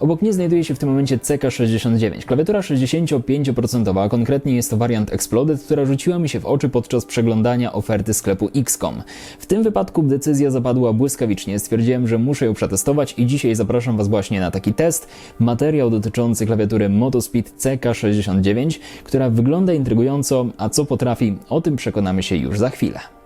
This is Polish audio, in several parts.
Obok mnie znajduje się w tym momencie CK69, klawiatura 65%, a konkretnie jest to wariant Exploded, która rzuciła mi się w oczy podczas przeglądania oferty sklepu XCOM. W tym wypadku decyzja zapadła błyskawicznie, stwierdziłem, że muszę ją przetestować i dzisiaj zapraszam Was właśnie na taki test. Materiał dotyczący klawiatury Motospeed CK69, która wygląda intrygująco, a co potrafi, o tym przekonamy się już za chwilę.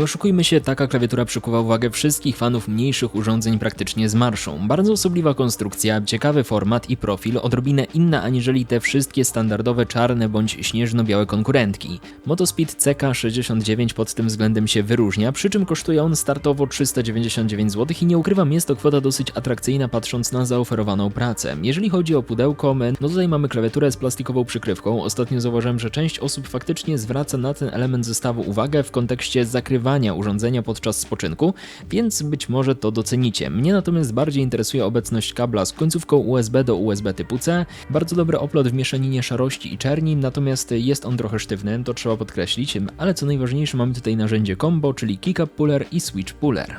Nie oszukujmy się, taka klawiatura przykuwa uwagę wszystkich fanów mniejszych urządzeń praktycznie z marszą. Bardzo osobliwa konstrukcja, ciekawy format i profil, odrobinę inna aniżeli te wszystkie standardowe czarne bądź śnieżno-białe konkurentki. Motospeed CK69 pod tym względem się wyróżnia, przy czym kosztuje on startowo 399 zł i nie ukrywam, jest to kwota dosyć atrakcyjna patrząc na zaoferowaną pracę. Jeżeli chodzi o pudełko, no tutaj mamy klawiaturę z plastikową przykrywką. Ostatnio zauważyłem, że część osób faktycznie zwraca na ten element zestawu uwagę w kontekście zakrywania urządzenia podczas spoczynku, więc być może to docenicie. Mnie natomiast bardziej interesuje obecność kabla z końcówką USB do USB typu C. Bardzo dobry oplot w mieszaninie szarości i czerni, natomiast jest on trochę sztywny, to trzeba podkreślić, ale co najważniejsze mamy tutaj narzędzie combo, czyli kick-up puller i switch puller.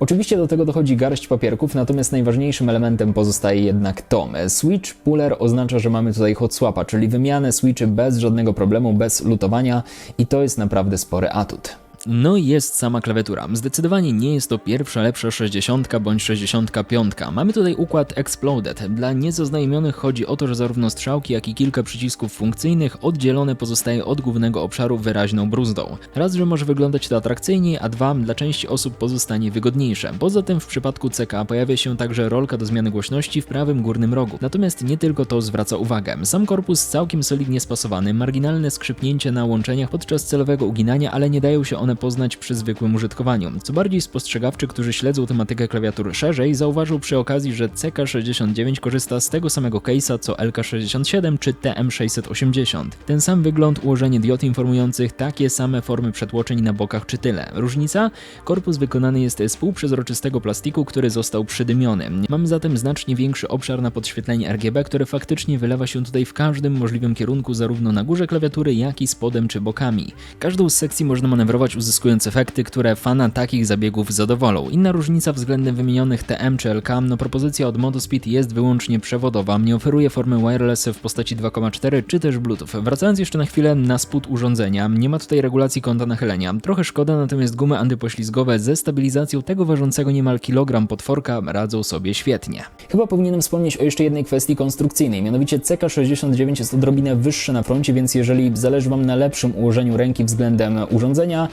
Oczywiście do tego dochodzi garść papierków, natomiast najważniejszym elementem pozostaje jednak to. Switch puller oznacza, że mamy tutaj hot swapa, czyli wymianę switchy bez żadnego problemu, bez lutowania i to jest naprawdę spory atut. No i jest sama klawiatura. Zdecydowanie nie jest to pierwsza lepsza 60 bądź 65. Mamy tutaj układ Exploded. Dla niezaznajomionych chodzi o to, że zarówno strzałki, jak i kilka przycisków funkcyjnych oddzielone pozostaje od głównego obszaru wyraźną bruzdą. Raz, że może wyglądać to atrakcyjniej, a dwa, dla części osób pozostanie wygodniejsze. Poza tym w przypadku CK pojawia się także rolka do zmiany głośności w prawym górnym rogu. Natomiast nie tylko to zwraca uwagę. Sam korpus całkiem solidnie spasowany, marginalne skrzypnięcie na łączeniach podczas celowego uginania, ale nie dają się one poznać przy zwykłym użytkowaniu. Co bardziej spostrzegawczy, którzy śledzą tematykę klawiatur szerzej, zauważył przy okazji, że CK69 korzysta z tego samego case'a co LK67 czy TM680. Ten sam wygląd, ułożenie diod informujących, takie same formy przetłoczeń na bokach czy tyle. Różnica? Korpus wykonany jest z półprzezroczystego plastiku, który został przydymiony. Mamy zatem znacznie większy obszar na podświetlenie RGB, które faktycznie wylewa się tutaj w każdym możliwym kierunku, zarówno na górze klawiatury, jak i spodem czy bokami. Każdą z sekcji można manewrować uzyskując efekty, które fana takich zabiegów zadowolą. Inna różnica względem wymienionych TM czy LK, no propozycja od Motospeed jest wyłącznie przewodowa, nie oferuje formy wireless w postaci 2.4 czy też Bluetooth. Wracając jeszcze na chwilę na spód urządzenia, nie ma tutaj regulacji kąta nachylenia. Trochę szkoda, natomiast gumy antypoślizgowe ze stabilizacją tego ważącego niemal kilogram potworka radzą sobie świetnie. Chyba powinienem wspomnieć o jeszcze jednej kwestii konstrukcyjnej, mianowicie CK69 jest odrobinę wyższe na froncie, więc jeżeli zależy Wam na lepszym ułożeniu ręki względem urządzenia,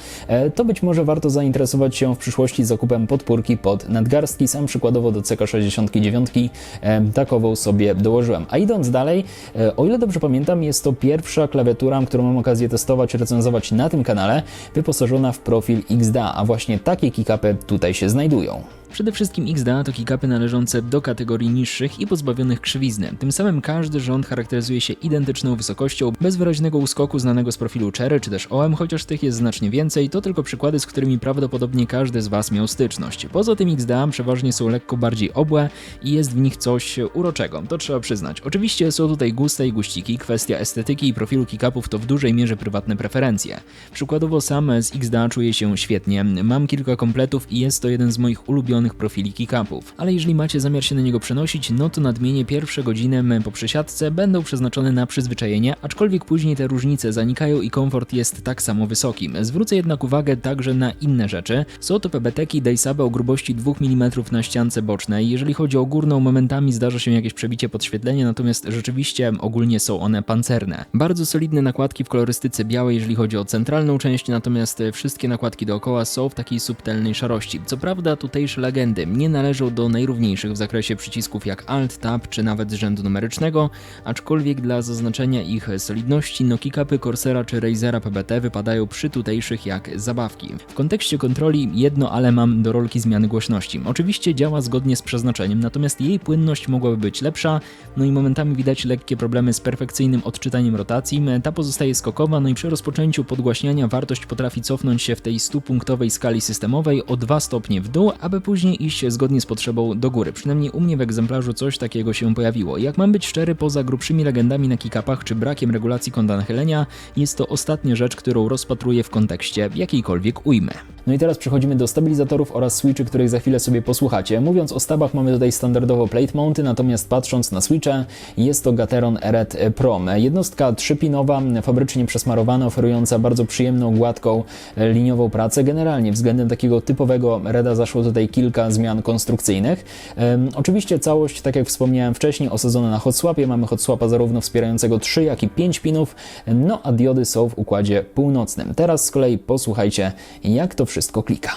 to być może warto zainteresować się w przyszłości zakupem podpórki pod nadgarstki. Sam przykładowo do CK69 e, takową sobie dołożyłem. A idąc dalej, e, o ile dobrze pamiętam, jest to pierwsza klawiatura, którą mam okazję testować, recenzować na tym kanale, wyposażona w profil XDA, a właśnie takie kickupy tutaj się znajdują. Przede wszystkim XDA to kickupy należące do kategorii niższych i pozbawionych krzywizny. Tym samym każdy rząd charakteryzuje się identyczną wysokością, bez wyraźnego uskoku znanego z profilu Cherry czy też OM, chociaż tych jest znacznie więcej, to tylko przykłady, z którymi prawdopodobnie każdy z Was miał styczność. Poza tym XDA przeważnie są lekko bardziej obłe i jest w nich coś uroczego, to trzeba przyznać. Oczywiście są tutaj guste i guściki, kwestia estetyki i profilu kickupów to w dużej mierze prywatne preferencje. Przykładowo sam z XDA czuję się świetnie, mam kilka kompletów i jest to jeden z moich ulubionych profili kickupów. Ale jeżeli macie zamiar się na niego przenosić, no to nadmienię pierwsze godziny po przesiadce będą przeznaczone na przyzwyczajenie, aczkolwiek później te różnice zanikają i komfort jest tak samo wysoki. Zwrócę jednak uwagę także na inne rzeczy. Są to PBT-ki Daysabe o grubości 2 mm na ściance bocznej. Jeżeli chodzi o górną, momentami zdarza się jakieś przebicie podświetlenia, natomiast rzeczywiście ogólnie są one pancerne. Bardzo solidne nakładki w kolorystyce białej, jeżeli chodzi o centralną część, natomiast wszystkie nakładki dookoła są w takiej subtelnej szarości. Co prawda tutejsze legendy nie należą do najrówniejszych w zakresie przycisków jak Alt, Tab czy nawet rzędu numerycznego, aczkolwiek dla zaznaczenia ich solidności no kickupy Corsera czy Razera PBT wypadają przy tutejszych jak zabawki. W kontekście kontroli jedno ale mam do rolki zmiany głośności. Oczywiście działa zgodnie z przeznaczeniem, natomiast jej płynność mogłaby być lepsza, no i momentami widać lekkie problemy z perfekcyjnym odczytaniem rotacji, ta pozostaje skokowa, no i przy rozpoczęciu podgłaśniania wartość potrafi cofnąć się w tej 100-punktowej skali systemowej o 2 stopnie w dół, aby później iść zgodnie z potrzebą do góry. Przynajmniej u mnie w egzemplarzu coś takiego się pojawiło. Jak mam być szczery, poza grubszymi legendami na kickupach czy brakiem regulacji kąta nachylenia, jest to ostatnia rzecz, którą rozpatruję w kontekście jakiejkolwiek ujmy. No i teraz przechodzimy do stabilizatorów oraz switchy, których za chwilę sobie posłuchacie. Mówiąc o stabach mamy tutaj standardowo plate mounty, natomiast patrząc na switche jest to Gateron Red Pro. Jednostka trzypinowa, fabrycznie przesmarowana, oferująca bardzo przyjemną, gładką, liniową pracę. Generalnie względem takiego typowego Reda zaszło tutaj kilka zmian konstrukcyjnych. Oczywiście całość, tak jak wspomniałem wcześniej, osadzona na hot swapie. Mamy hot swapa zarówno wspierającego 3, jak i 5 pinów, no a diody są w układzie północnym. Teraz z kolei posłuchajcie, jak to wszystko klika.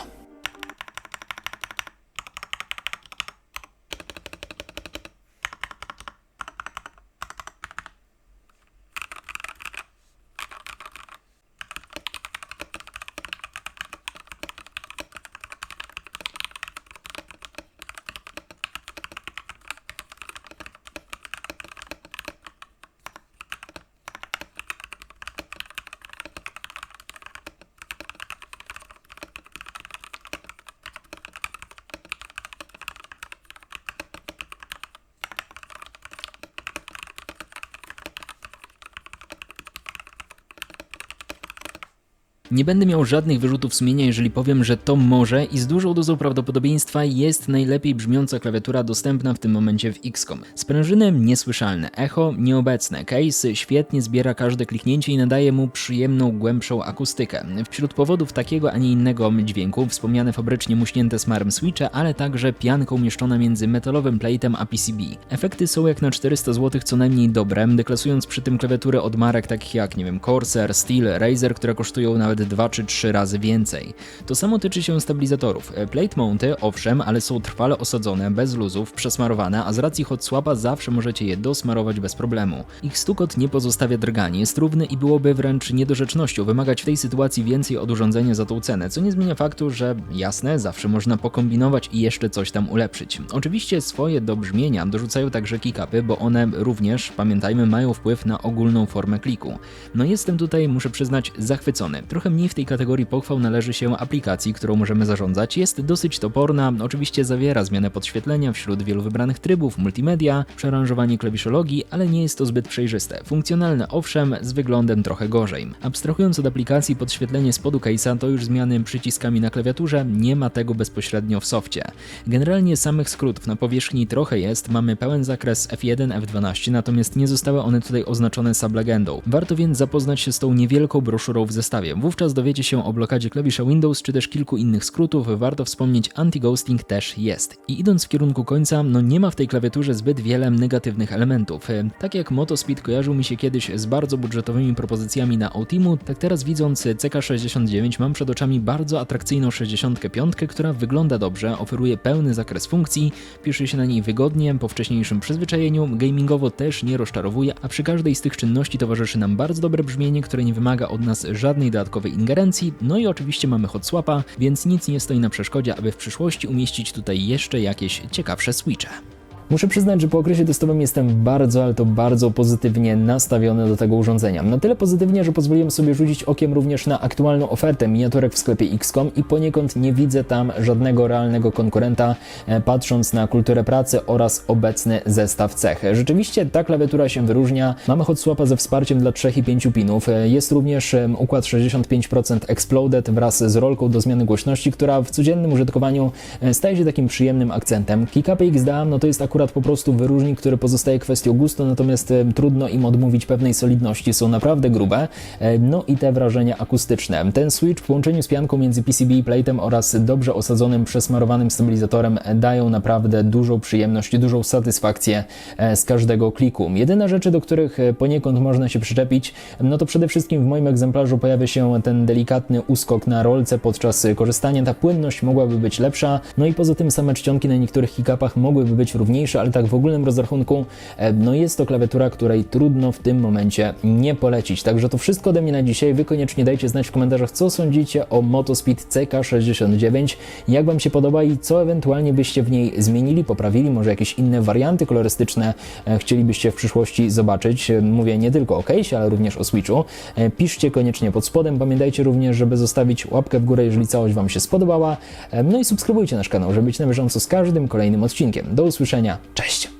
Nie będę miał żadnych wyrzutów sumienia, jeżeli powiem, że to może i z dużą dozą prawdopodobieństwa jest najlepiej brzmiąca klawiatura dostępna w tym momencie w XCOM. Sprężyny niesłyszalne, echo nieobecne, case świetnie zbiera każde kliknięcie i nadaje mu przyjemną, głębszą akustykę. Wśród powodów takiego, a nie innego dźwięku wspomniane fabrycznie muśnięte smarem switche, ale także pianka umieszczona między metalowym plate'em a PCB. Efekty są jak na 400 zł co najmniej dobre, deklasując przy tym klawiatury od marek takich jak, nie wiem, Corsair, Steel, Razer, które kosztują nawet 2 czy 3 razy więcej. To samo tyczy się stabilizatorów. Plate mounty, owszem, ale są trwale osadzone, bez luzów, przesmarowane, a z racji hot swapa zawsze możecie je dosmarować bez problemu. Ich stukot nie pozostawia drgani, jest równy i byłoby wręcz niedorzecznością wymagać w tej sytuacji więcej od urządzenia za tą cenę, co nie zmienia faktu, że jasne, zawsze można pokombinować i jeszcze coś tam ulepszyć. Oczywiście swoje do brzmienia dorzucają także kickupy, bo one również, pamiętajmy, mają wpływ na ogólną formę kliku. No jestem tutaj, muszę przyznać, zachwycony. Trochę mniej w tej kategorii pochwał należy się aplikacji, którą możemy zarządzać. Jest dosyć toporna, oczywiście zawiera zmianę podświetlenia wśród wielu wybranych trybów, multimedia, przeranżowanie klawiszologii, ale nie jest to zbyt przejrzyste. Funkcjonalne owszem, z wyglądem trochę gorzej. Abstrahując od aplikacji, podświetlenie spodu case'a to już zmiany przyciskami na klawiaturze, nie ma tego bezpośrednio w softie. Generalnie samych skrótów na powierzchni trochę jest, mamy pełen zakres F1, F12, natomiast nie zostały one tutaj oznaczone sublegendą. Warto więc zapoznać się z tą niewielką broszurą w zestawie. Wówczas dowiecie się o blokadzie klawisza Windows czy też kilku innych skrótów, warto wspomnieć anti-ghosting też jest. I idąc w kierunku końca, no nie ma w tej klawiaturze zbyt wiele negatywnych elementów. Tak jak Motospeed kojarzył mi się kiedyś z bardzo budżetowymi propozycjami na Ultimu, tak teraz widząc CK69 mam przed oczami bardzo atrakcyjną 65, która wygląda dobrze, oferuje pełny zakres funkcji, pisze się na niej wygodnie, po wcześniejszym przyzwyczajeniu, gamingowo też nie rozczarowuje, a przy każdej z tych czynności towarzyszy nam bardzo dobre brzmienie, które nie wymaga od nas żadnej dodatkowej ingerencji, no i oczywiście mamy hot swapa, więc nic nie stoi na przeszkodzie, aby w przyszłości umieścić tutaj jeszcze jakieś ciekawsze switche. Muszę przyznać, że po okresie testowym jestem bardzo, ale to bardzo pozytywnie nastawiony do tego urządzenia. Na tyle pozytywnie, że pozwoliłem sobie rzucić okiem również na aktualną ofertę miniaturek w sklepie XCOM i poniekąd nie widzę tam żadnego realnego konkurenta, e, patrząc na kulturę pracy oraz obecny zestaw cech. Rzeczywiście ta klawiatura się wyróżnia. Mamy hot swapa ze wsparciem dla 3 i 5 pinów. E, Jest również układ 65% Exploded wraz z rolką do zmiany głośności, która w codziennym użytkowaniu e, staje się takim przyjemnym akcentem. Kickupy XDA no to jest akurat akurat po prostu wyróżnik, który pozostaje kwestią gustu, natomiast trudno im odmówić pewnej solidności, są naprawdę grube. No i te wrażenia akustyczne. Ten switch w połączeniu z pianką między PCB i plate'em oraz dobrze osadzonym, przesmarowanym stabilizatorem dają naprawdę dużą przyjemność, dużą satysfakcję e, z każdego kliku. Jedyne rzeczy, do których e, poniekąd można się przyczepić, no to przede wszystkim w moim egzemplarzu pojawia się ten delikatny uskok na rolce podczas korzystania. Ta płynność mogłaby być lepsza, no i poza tym same czcionki na niektórych hiccupach mogłyby być równiejsze, ale tak w ogólnym rozrachunku, e, no jest to klawiatura, której trudno w tym momencie nie polecić. Także to wszystko ode mnie na dzisiaj. Wy koniecznie dajcie znać w komentarzach, co sądzicie o Motospeed CK69, jak Wam się podoba i co ewentualnie byście w niej zmienili, poprawili, może jakieś inne warianty kolorystyczne e, chcielibyście w przyszłości zobaczyć. E, Mówię nie tylko o case, ale również o Switchu. Piszcie koniecznie pod spodem. Pamiętajcie również, żeby zostawić łapkę w górę, jeżeli całość Wam się spodobała. No i subskrybujcie nasz kanał, żeby być na bieżąco z każdym kolejnym odcinkiem. Do usłyszenia zobaczenia. Cześć!